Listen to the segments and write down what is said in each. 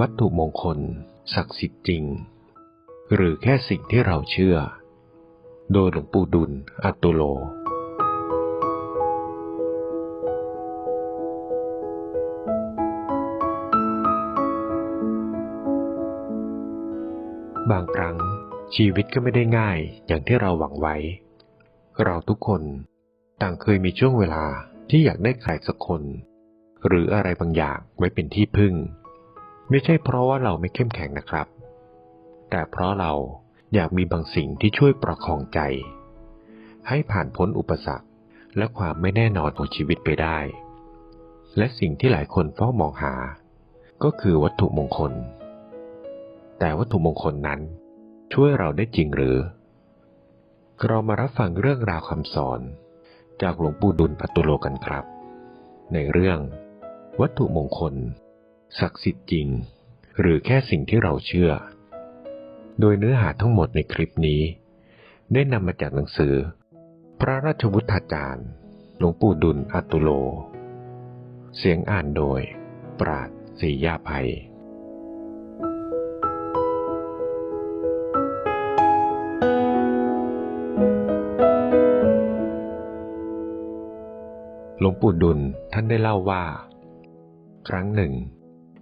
วัตถุมงคล ศักดิ์สิทธิ์จริง หรือแค่สิ่งที่เราเชื่อ โดยหลวงปู่ดุล อัตตุโล บางครั้งชีวิตก็ไม่ได้ง่ายอย่างที่เราหวังไว้ เราทุกคนต่างเคยมีช่วงเวลาที่อยากได้ใครสักคน หรืออะไรบางอย่างไว้เป็นที่พึ่ง ไม่ใช่เพราะว่าเราไม่เข้มแข็งนะครับ แต่เพราะเราอยากมีบางสิ่งที่ช่วยประคองใจ ให้ผ่านพ้นอุปสรรคและความไม่แน่นอนของชีวิตไปได้ และสิ่งที่หลายคนเฝ้ามองหา ก็คือวัตถุมงคล แต่วัตถุมงคลนั้นช่วยเราได้จริงหรือ เรามารับฟังเรื่องราวคำสอน จากหลวงปู่ดุลปัตตุโลกันครับ ในเรื่อง วัตถุมงคล ศักดิ์สิทธิ์จริง หรือแค่สิ่งที่เราเชื่อ โดยเนื้อหาทั้งหมดในคลิปนี้ ได้นำมาจากหนังสือ พระราชวุฒาจารย์ หลวงปู่ดุลอัตตุโล เสียงอ่านโดย ปราดศรียาภัยหลวงปู่ดุลท่านได้เล่าว่า ครั้งหนึ่ง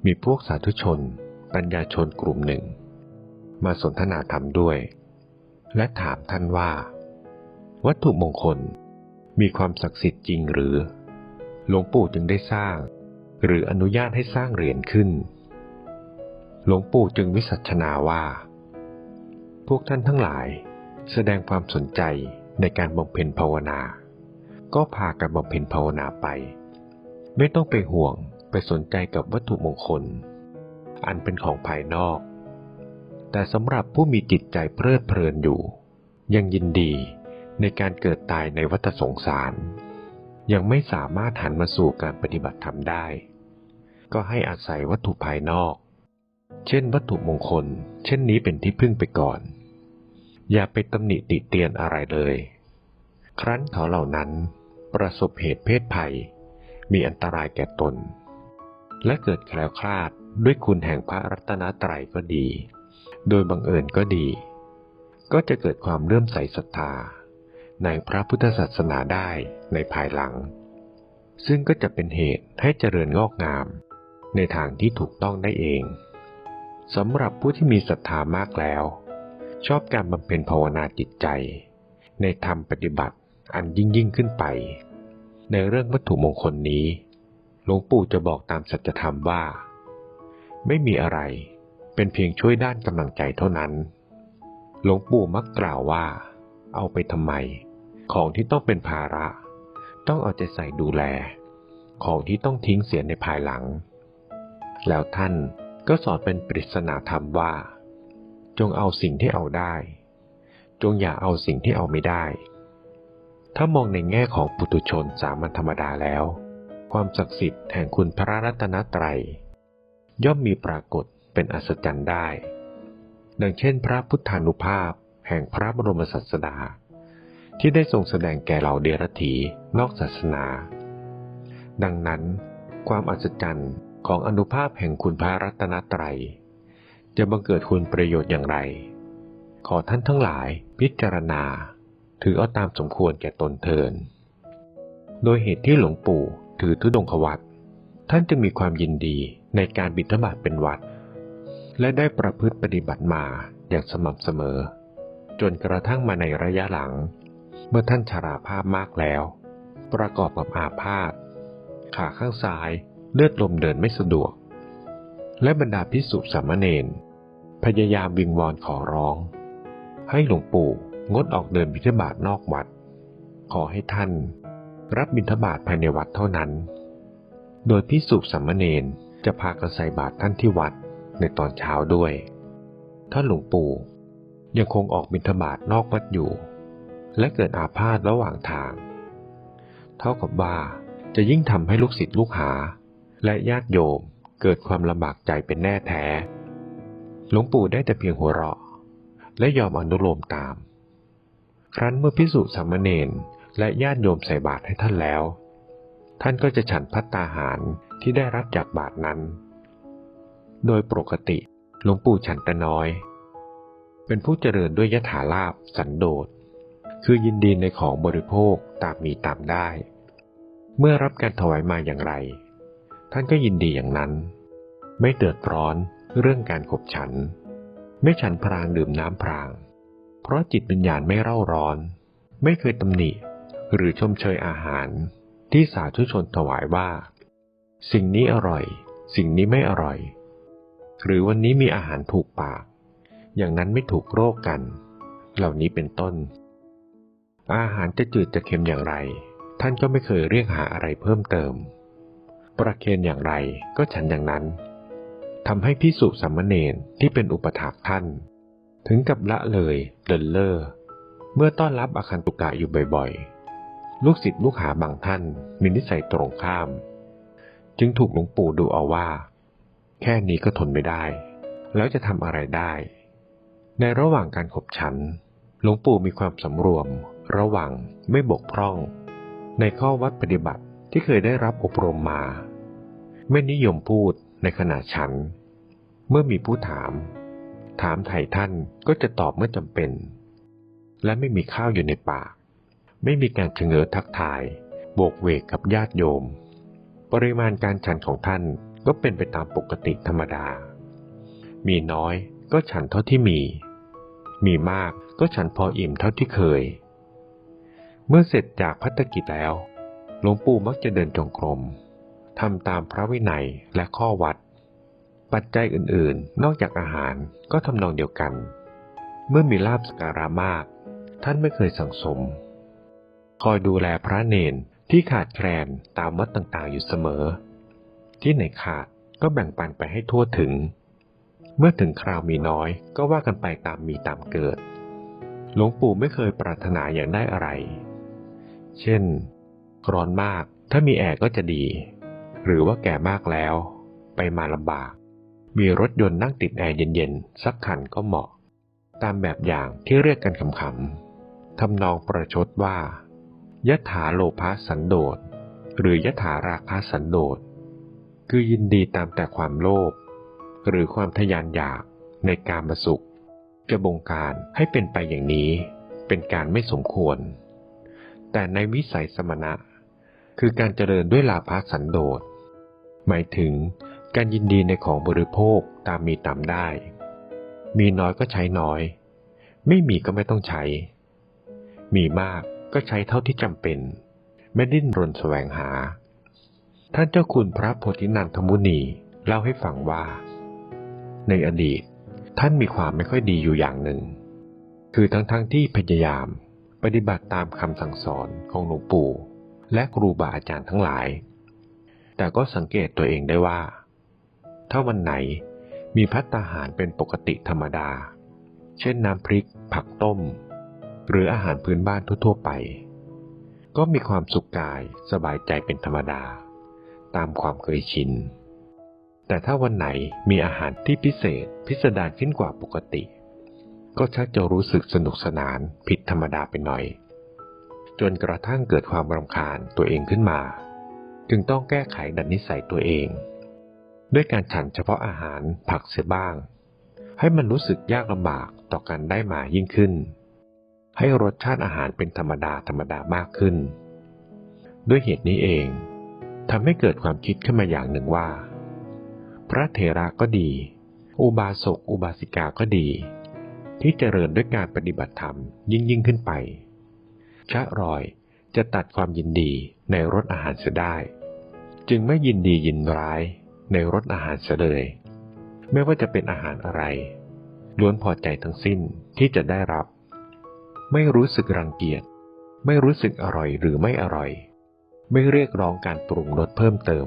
มีพวกสาธุชน ปัญญาชนกลุ่มหนึ่ง มาสนทนาธรรมด้วย และถามท่านว่า วัตถุมงคลมีความศักดิ์สิทธิ์จริงหรือ หลวงปู่จึงได้สร้าง หรืออนุญาตให้สร้างเหรียญขึ้น หลวงปู่จึงวิสัชนาว่า พวกท่านทั้งหลายแสดงความสนใจในการบำเพ็ญภาวนา ก็พากันบำเพ็ญภาวนาไป ไม่ต้องไปห่วง ไปสนใจกับวัตถุมงคล อันเป็นของภายนอก แต่สำหรับผู้มีจิตใจเพลิดเพลินอยู่ ยังยินดีในการเกิดตายในวัฏสงสาร ยังไม่สามารถหันมาสู่การปฏิบัติธรรมได้ ก็ให้อาศัยวัตถุภายนอก เช่น วัตถุมงคล เช่นนี้เป็นที่พึ่งไปก่อน อย่าไปตำหนิติเตียนอะไรเลย ครั้นเขาเหล่านั้นประสบเหตุเพศภัย มีอันตรายแก่ตน และเกิดแคล้วคลาดด้วยคุณแห่งพระรัตนตรัยก็ดี โดยบังเอิญก็ดี ก็จะเกิดความเลื่อมใสศรัทธา ในพระพุทธศาสนาได้ในภายหลัง ซึ่งก็จะเป็นเหตุให้เจริญงอกงาม ในทางที่ถูกต้องได้เองสำหรับผู้ที่มีศรัทธามากแล้ว ชอบการบำเพ็ญภาวนาจิตใจ ในธรรมปฏิบัติอันยิ่งยิ่งขึ้นไป ในเรื่องวัตถุมงคลนี้ ลวงปู่จะบอกตามสัจธรรมว่า ไม่มีอะไร เป็นเพียงช่วยด้านกำลังใจเท่านั้น หลวงปู่มักกล่าวว่า เอาไปทำไม ของที่ต้องเป็นภาระ ต้องเอาใจใส่ดูแล ของที่ต้องทิ้งเสียในภายหลัง แล้วท่านก็สอนเป็นปริศนาธรรมว่า จงเอาสิ่งที่เอาได้ จงอย่าเอาสิ่งที่เอาไม่ได้ ถ้ามองในแง่ของปุถุชนสามัญธรรมดาแล้ว ความศักดิ์สิทธิ์แห่งคุณพระรัตนตรัย ย่อมมีปรากฏเป็นอัศจรรย์ได้ ดังเช่น พระพุทธานุภาพแห่งพระบรมศาสดา ที่ได้ทรงแสดงแก่เหล่าเดรัจฉีนอกศาสนา ดังนั้น ความอัศจรรย์ของอนุภาพแห่งคุณพระรัตนตรัย จะบังเกิดคุณประโยชน์อย่างไร ขอท่านทั้งหลายพิจารณา ถือเอาตามสมควรแก่ตนเทินโดยเหตุที่หลวงปู่ ถือธุดงควัตท่านจึงมีความยินดีในการบิณฑบาตเป็นวัด และได้ประพฤติปฏิบัติมาอย่างสม่ำเสมอ จนกระทั่งมาในระยะหลัง เมื่อท่านชราภาพมากแล้ว ประกอบกับอาพาธขาข้างซ้ายเลือดลมเดินไม่สะดวก และบรรดาพิสุสามเณรพยายามวิงวอนขอร้อง ให้หลวงปู่งดออกเดินบิณฑบาตนอกวัด ขอให้ท่าน รับบิณฑบาตภายในวัดเท่านั้น โดยพิสุสามเณรจะพากันใส่บาตรท่านที่วัดในตอนเช้าด้วยถ้านหลวงปู่ยังคงออกบิณฑบาตนอกวัดอยู่ และเกิดอาพาธระหว่างทาง เท่ากับว่าจะยิ่งทำให้ลูกศิษย์ลูกหา และญาติโยมเกิดความลำบากใจเป็นแน่แท้ หลวงปู่ได้แต่เพียงหัวเราะ และยอมอนุโลมตาม ครั้นเมื่อพิสุสามเณร และญาติโยมใส่บาตรให้ท่านแล้ว ท่านก็จะฉันพัตตาหารที่ได้รับจากบาตรนั้น โดยปกติหลวงปู่ฉันต่น้อย เป็นผู้เจริญด้วยยถาลาภสันโดษ คือยินดีในของบริโภคตามมีตามได้ เมื่อรับการถวายมาอย่างไร ท่านก็ยินดีอย่างนั้น ไม่เดือดร้อนเรื่องการขบฉัน ไม่ฉันพรางดื่มน้ำพราง เพราะจิตวิญญาณไม่เร่าร้อน ไม่เคยตำหนิ หรือชมเชยอาหาร ที่สาธุชนถวายว่า สิ่งนี้อร่อย สิ่งนี้ไม่อร่อย หรือวันนี้มีอาหารถูกปาก อย่างนั้นไม่ถูกโรคกัน เหล่านี้เป็นต้น อาหารจะจืดจะเค็มอย่างไร ท่านก็ไม่เคยเรียกหาอะไรเพิ่มเติม ประเคนอย่างไรก็ฉันอย่างนั้นทำให้พิสุสัมมเนนที่เป็นอุปถากท่าน ถึงกับละเลยเลินเล่อเมื่อต้อนรับอาคันตุกะอยู่บ่อยๆ ลูกศิษย์ลูกหาบางท่านมีนิสัยตรงข้าม จึงถูกหลวงปู่ดูเอาว่า แค่นี้ก็ทนไม่ได้ แล้วจะทำอะไรได้ ในระหว่างการขบฉันหลวงปู่มีความสำรวม ระวังไม่บกพร่อง ในข้อวัดปฏิบัติที่เคยได้รับอบรมมา ไม่นิยมพูดในขณะฉัน เมื่อมีผู้ถาม ถามไถ่ท่านก็จะตอบเมื่อจำเป็น และไม่มีข้าวอยู่ในปาก ไม่มีการเฉงอทักทายโบกเวกกับญาติโยม ปริมาณการฉันของท่านก็เป็นไปตามปกติธรรมดา มีน้อยก็ฉันเท่าที่มี มีมากก็ฉันพออิ่มเท่าที่เคย เมื่อเสร็จจากพัฒกิจแล้ว หลวงปู่มักจะเดินจงกรมทำตามพระวินัยและข้อวัด ปัจจัยอื่นๆ นอกจากอาหารก็ทำนองเดียวกัน เมื่อมีลาบสการะมาก ท่านไม่เคยสั่งสม คอยดูแลพระเนนที่ขาดแคลนตามวัดต่างๆอยู่เสมอ ที่ไหนขาดก็แบ่งปันไปให้ทั่วถึง เมื่อถึงคราวมีน้อยก็ว่ากันไปตามมีตามเกิด หลวงปู่ไม่เคยปรารถนาอย่างได้อะไร เช่น ร้อนมากถ้ามีแอร์ก็จะดี หรือว่าแก่มากแล้ว ไปมาลำบาก มีรถยนต์นั่งติดแอร์เย็นๆ สักคันก็เหมาะ ตามแบบอย่างที่เรียกกันขำๆทำนองประชดว่า ยถาโลภะสันโดษ หรือยถาราคะสันโดษ คือยินดีตามแต่ความโลภหรือความทยานอยากในการมาสุข จะบงการให้เป็นไปอย่างนี้เป็นการไม่สมควร แต่ในวิสัยสมณะ คือการเจริญด้วยลาภสันโดษ หมายถึงการยินดีในของบริโภคตามมีตามได้ มีน้อยก็ใช้น้อย ไม่มีก็ไม่ต้องใช้ มีมาก ก็ใช้เท่าที่จำเป็น ไม่ดิ้นรนแสวงหา ท่านเจ้าคุณพระโพธินันทมุนีเล่าให้ฟังว่า ในอดีตท่านมีความไม่ค่อยดีอยู่อย่างหนึ่ง คือทั้งๆทที่พยายามปฏิบัติตามคำสั่งสอนของหลวงปู่ และครูบาอาจารย์ทั้งหลาย แต่ก็สังเกตตัวเองได้ว่า ถ้าวันไหนมีพัตตาหารเป็นปกติธรรมดา เช่นน้ำพริก ผักต้ม หรืออาหารพื้นบ้านทั่วๆไป ก็มีความสุขกายสบายใจเป็นธรรมดา ตามความเคยชิน แต่ถ้าวันไหนมีอาหารที่พิเศษพิสดารขึ้นกว่าปกติ ก็ชักจะรู้สึกสนุกสนานผิดธรรมดาไปหน่อย จนกระทั่งเกิดความรำคาญตัวเองขึ้นมา จึงต้องแก้ไขดัดนิสัยตัวเอง ด้วยการฉันเฉพาะอาหารผักเสียบ้างให้มันรู้สึกยากลำบากต่อการได้มายิ่งขึ้น ให้รสชาติอาหารเป็นธรรมดาธรรมดามากขึ้น ด้วยเหตุนี้เองทำให้เกิดความคิดขึ้นมาอย่างหนึ่งว่า พระเถระก็ดี อุบาสกอุบาสิกาก็ดี ที่เจริญด้วยการปฏิบัติธรรมยิ่งยิ่งขึ้นไปชะรอยจะตัดความยินดีในรสอาหารเสียได้ จึงไม่ยินดียินร้ายในรสอาหารเสเลย ไม่ว่าจะเป็นอาหารอะไร ล้วนพอใจทั้งสิ้นที่จะได้รับ ไม่รู้สึกรังเกียจ ไม่รู้สึกอร่อยหรือไม่อร่อย ไม่เรียกร้องการปรุงรสเพิ่มเติม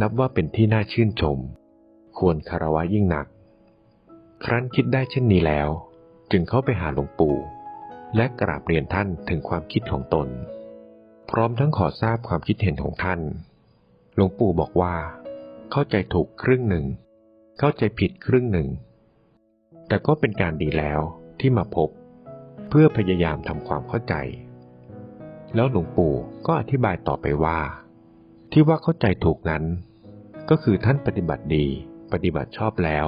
นับว่าเป็นที่น่าชื่นชม ควรคารวะยิ่งหนัก ครั้นคิดได้เช่นนี้แล้ว จึงเข้าไปหาหลวงปู่ และกราบเรียนท่านถึงความคิดของตน พร้อมทั้งขอทราบความคิดเห็นของท่าน หลวงปู่บอกว่า เข้าใจถูกครึ่งหนึ่ง เข้าใจผิดครึ่งหนึ่ง แต่ก็เป็นการดีแล้วที่มาพบ เพื่อพยายามทำความเข้าใจ แล้วหลวงปู่ก็อธิบายต่อไปว่า ที่ว่าเข้าใจถูกนั้น ก็คือท่านปฏิบัติดีปฏิบัติชอบแล้ว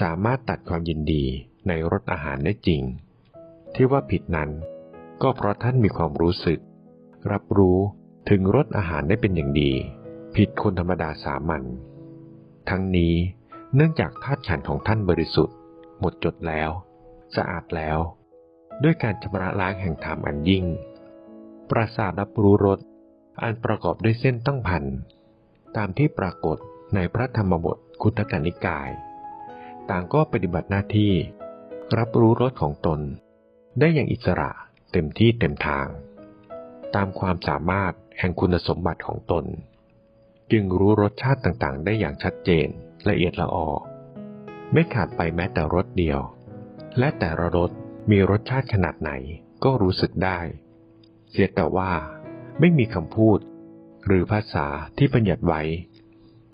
สามารถตัดความยินดีในรสอาหารได้จริง ที่ว่าผิดนั้น ก็เพราะท่านมีความรู้สึก รับรู้ถึงรสอาหารได้เป็นอย่างดี ผิดคนธรรมดาสามัญทั้งนี้เนื่องจากธาตุขันของท่านบริสุทธิ์ หมดจดแล้ว สะอาดแล้ว ด้วยการชำระล้างแห่งธรรมอันยิ่ง ประสาทรับรู้รสอันประกอบด้วยเส้นตั้งพัน ตามที่ปรากฏในพระธรรมบทคุตกนิกาย ต่างก็ปฏิบัติหน้าที่ รับรู้รสของตน ได้อย่างอิสระเต็มที่เต็มทาง ตามความสามารถแห่งคุณสมบัติของตน จึงรู้รสชาติต่างๆ ได้อย่างชัดเจนละเอียดละออไม่ขาดไปแม้แต่รสเดียว และแต่ละรส มีรสชาติขนาดไหนก็รู้สึกได้ เสียแต่ว่าไม่มีคำพูด หรือภาษาที่บัญญัติไว้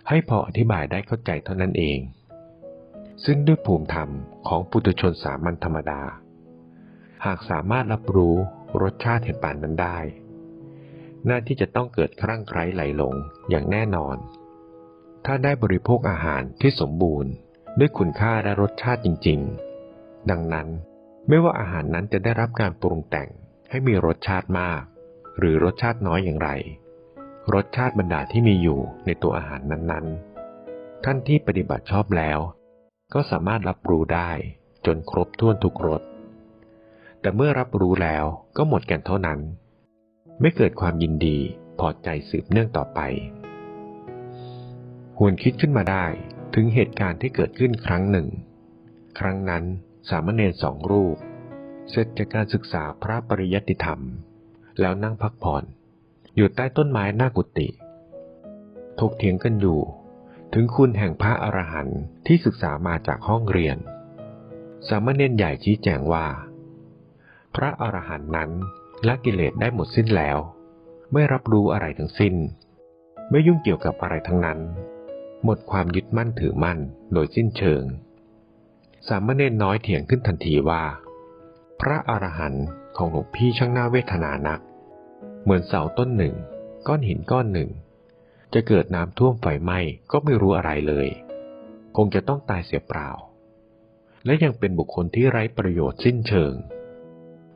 ให้พออธิบายได้เข้าใจเท่านั้นเอง ซึ่งด้วยภูมิธรรมของปุถุชนสามัญธรรมดา หากสามารถรับรู้รสชาติเห็นปานนั้นได้น้าที่จะต้องเกิดครั่งไคล้ไหลหลงอย่างแน่นอน ถ้าได้บริโภคอาหารที่สมบูรณ์ ด้วยคุณค่าและรสชาติจริง ๆ ดังนั้น ไม่ว่าอาหารนั้นจะได้รับการปรุงแต่งให้มีรสชาติมาก หรือรสชาติน้อยอย่างไร รสชาติบรรดาที่มีอยู่ในตัวอาหารนั้นๆ ท่านที่ปฏิบัติชอบแล้ว ก็สามารถรับรู้ได้จนครบถ้วนทุกรสแต่เมื่อรับรู้แล้วก็หมดกันเท่านั้น ไม่เกิดความยินดีพอใจสืบเนื่องต่อไปหวนคิดขึ้นมาได้ถึงเหตุการณ์ที่เกิดขึ้นครั้งหนึ่ง ครั้งนั้น สามเณรสองรูป เสร็จจากการศึกษาพระปริยัติธรรม แล้วนั่งพักผ่อน อยู่ใต้ต้นไม้หน้ากุฏิถกเถียงกันอยู่ ถึงคุณแห่งพระอรหันต์ที่ศึกษามาจากห้องเรียน สามเณรใหญ่ชี้แจงว่า พระอรหันต์นั้นละกิเลสได้หมดสิ้นแล้ว ไม่รับรู้อะไรทั้งสิ้น ไม่ยุ่งเกี่ยวกับอะไรทั้งนั้น หมดความยึดมั่นถือมั่นโดยสิ้นเชิง สามเณรน้อยเถียงขึ้นทันทีว่า พระอรหันต์ของหลวงพี่ช่างน่าเวทนานัก เหมือนเสาต้นหนึ่ง ก้อนหินก้อนหนึ่ง จะเกิดน้ำท่วมไฟไหม้ก็ไม่รู้อะไรเลย คงจะต้องตายเสียเปล่า และยังเป็นบุคคลที่ไร้ประโยชน์สิ้นเชิง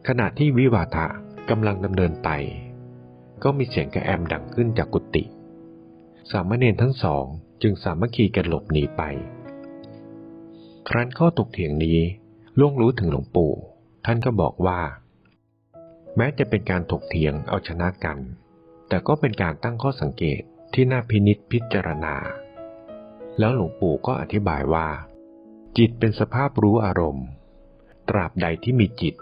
ขณะที่วิวาทะกำลังดำเนินไป ก็มีเสียงกระแอมดังขึ้นจากกุฏิสามเณรทั้งสองจึงสามัคคีกันหลบหนีไป ครั้นข้อตกเถียงนี้ล่วงรู้ถึงหลวงปู่ ท่านก็บอกว่า แม้จะเป็นการถกเถียงเอาชนะกัน แต่ก็เป็นการตั้งข้อสังเกตที่น่าพินิษพิจารณา แล้วหลวงปู่ก็อธิบายว่า จิตเป็นสภาพรู้อารมณ์ ตราบใดที่มีจิต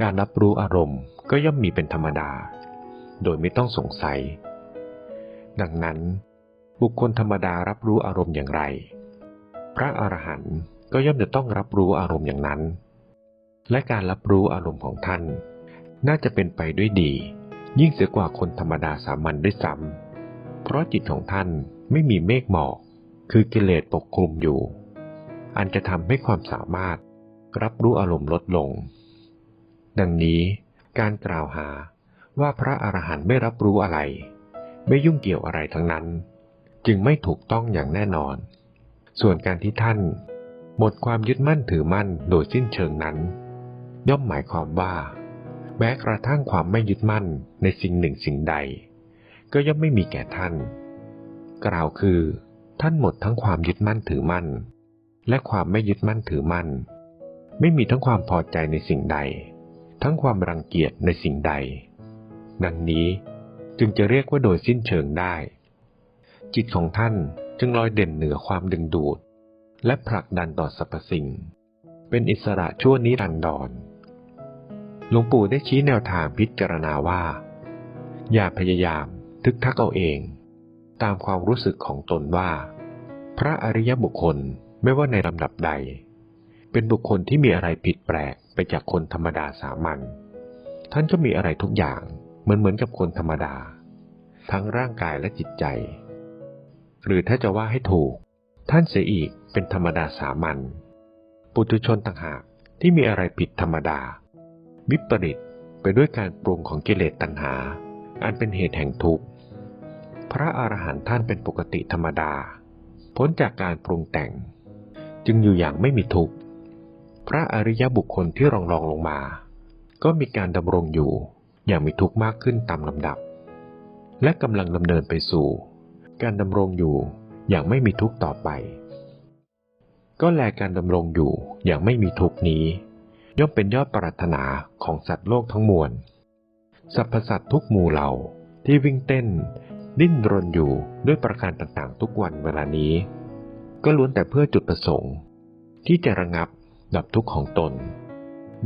การรับรู้อารมณ์ก็ย่อมมีเป็นธรรมดา โดยไม่ต้องสงสัย ดังนั้น บุคคลธรรมดารับรู้อารมณ์อย่างไร พระอรหันต์ ก็ย่อมจะต้องรับรู้อารมณ์อย่างนั้น และการรับรู้อารมณ์ของท่าน น่าจะเป็นไปด้วยดี ยิ่งเสียกว่าคนธรรมดาสามัญด้วยซ้ำเพราะจิตของท่านไม่มีเมฆหมอก คือกิเลสปกคลุมอยู่ อันจะทำให้ความสามารถรับรู้อารมณ์ลดลง ดังนี้การกล่าวหาว่าพระอรหันต์ไม่รับรู้อะไร ไม่ยุ่งเกี่ยวอะไรทั้งนั้น จึงไม่ถูกต้องอย่างแน่นอน ส่วนการที่ท่าน หมดความยึดมั่นถือมั่นโดยสิ้นเชิงนั้น ย่อมหมายความว่า แม้กระทั่งความไม่ยึดมั่นในสิ่งหนึ่งสิ่งใด ก็ย่อมไม่มีแก่ท่าน กล่าวคือ ท่านหมดทั้งความยึดมั่นถือมั่น และความไม่ยึดมั่นถือมั่น ไม่มีทั้งความพอใจในสิ่งใด ทั้งความรังเกียจในสิ่งใด ดังนี้จึงจะเรียกว่าโดยสิ้นเชิงได้ จิตของท่านจึงลอยเด่นเหนือความดึงดูด และผลักดันต่อสรรพสิ่ง เป็นอิสระชั่วนิรันดรหลวงปู่ได้ชี้แนวทางพิจารณาว่า อย่าพยายามทึกทักเอาเอง ตามความรู้สึกของตนว่า พระอริยบุคคลไม่ว่าในลำดับใด เป็นบุคคลที่มีอะไรผิดแปลกไปจากคนธรรมดาสามัญท่านก็มีอะไรทุกอย่างเหมือนเหมือนกับคนธรรมดา ทั้งร่างกายและจิตใจ หรือถ้าจะว่าให้ถูก ท่านเสียอีกเป็นธรรมดาสามัญ ปุถุชนต่างหากที่มีอะไรผิดธรรมดา วิปริตไปด้วยการปรุงของกิเลสตัณหา อันเป็นเหตุแห่งทุกข์ พระอรหันต์ท่านเป็นปกติธรรมดา พ้นจากการปรุงแต่ง จึงอยู่อย่างไม่มีทุกข์ พระอริยบุคคลที่รองรองลงมา ก็มีการดำรงอยู่อย่างมีทุกข์มากขึ้นตามลำดับ และกำลังดำเนินไปสู่ การดำรงอยู่ อย่างไม่มีทุกข์ต่อไป ก็แลการดำรงอยู่อย่างไม่มีทุกข์นี้ ย่อมเป็นยอดปรารถนาของสัตว์โลกทั้งมวลสรรพสัตว์ทุกหมู่เหล่าที่วิ่งเต้น ดิ้นรนอยู่ด้วยประการต่างๆ ทุกวันเวลานี้ ก็ล้วนแต่เพื่อจุดประสงค์ ที่จะระงับดับทุกข์ของตน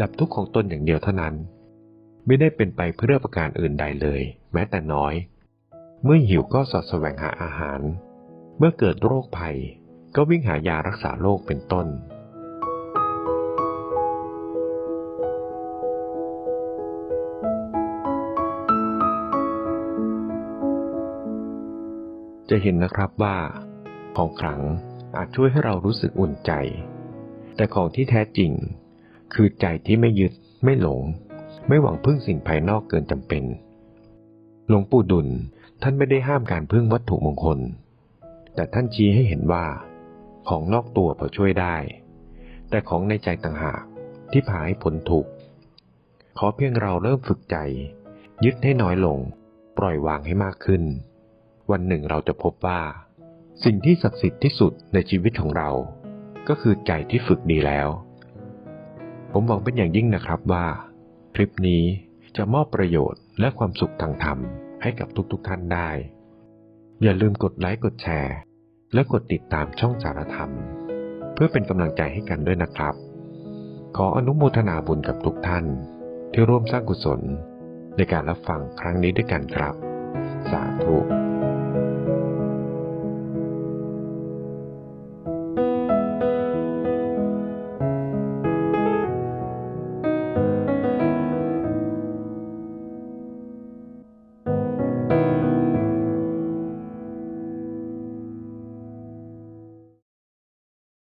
ดับทุกข์ของตนอย่างเดียวเท่านั้น ไม่ได้เป็นไปเพื่อประการอื่นใดเลย แม้แต่น้อย เมื่อหิวก็สอดแสวงหาอาหาร เมื่อเกิดโรคภัย ก็วิ่งหายารักษาโรคเป็นต้น จะเห็นนะครับว่า ของขลังอาจช่วยให้เรารู้สึกอุ่นใจ แต่ของที่แท้จริง คือใจที่ไม่ยึดไม่หลง ไม่หวังพึ่งสิ่งภายนอกเกินจำเป็น หลวงปู่ดุลท่านไม่ได้ห้ามการพึ่งวัตถุมงคล แต่ท่านชี้ให้เห็นว่า ของนอกตัวพอช่วยได้ แต่ของในใจต่างหากที่พาให้พ้นทุกข์ขอเพียงเราเริ่มฝึกใจ ยึดให้น้อยลง ปล่อยวางให้มากขึ้น วันหนึ่งเราจะพบว่า สิ่งที่ศักดิ์สิทธิ์ที่สุดในชีวิตของเรา ก็คือใจที่ฝึกดีแล้ว ผมหวังเป็นอย่างยิ่งนะครับว่า คลิปนี้จะมอบประโยชน์และความสุขทางธรรมให้กับทุกๆทท่านได้ อย่าลืมกดไลค์กดแชร์ และกดติดตามช่องสารธรรม เพื่อเป็นกำลังใจให้กันด้วยนะครับ ขออนุโมทนาบุญกับทุกท่าน ที่ร่วมสร้างกุศล ในการรับฟังครั้งนี้ด้วยกันครับ สาธุ